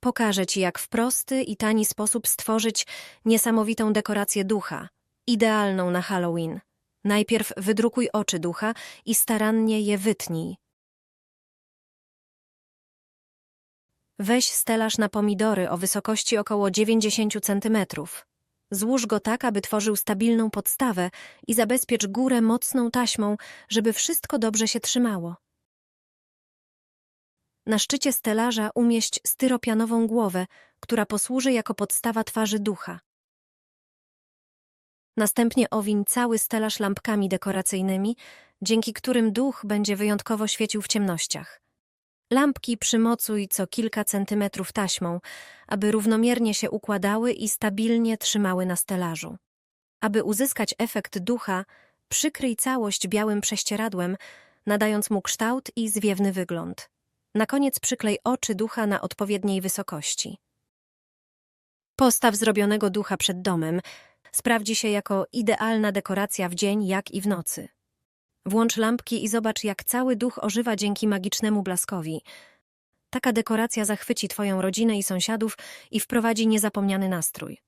Pokażę Ci, jak w prosty i tani sposób stworzyć niesamowitą dekorację ducha, idealną na Halloween. Najpierw wydrukuj oczy ducha i starannie je wytnij. Weź stelaż na pomidory o wysokości około 90 cm. Złóż go tak, aby tworzył stabilną podstawę i zabezpiecz górę mocną taśmą, żeby wszystko dobrze się trzymało. Na szczycie stelaża umieść styropianową głowę, która posłuży jako podstawa twarzy ducha. Następnie owiń cały stelaż lampkami dekoracyjnymi, dzięki którym duch będzie wyjątkowo świecił w ciemnościach. Lampki przymocuj co kilka centymetrów taśmą, aby równomiernie się układały i stabilnie trzymały na stelażu. Aby uzyskać efekt ducha, przykryj całość białym prześcieradłem, nadając mu kształt i zwiewny wygląd. Na koniec przyklej oczy ducha na odpowiedniej wysokości. Postaw zrobionego ducha przed domem. Sprawdzi się jako idealna dekoracja w dzień, jak i w nocy. Włącz lampki i zobacz, jak cały duch ożywa dzięki magicznemu blaskowi. Taka dekoracja zachwyci Twoją rodzinę i sąsiadów i wprowadzi niezapomniany nastrój.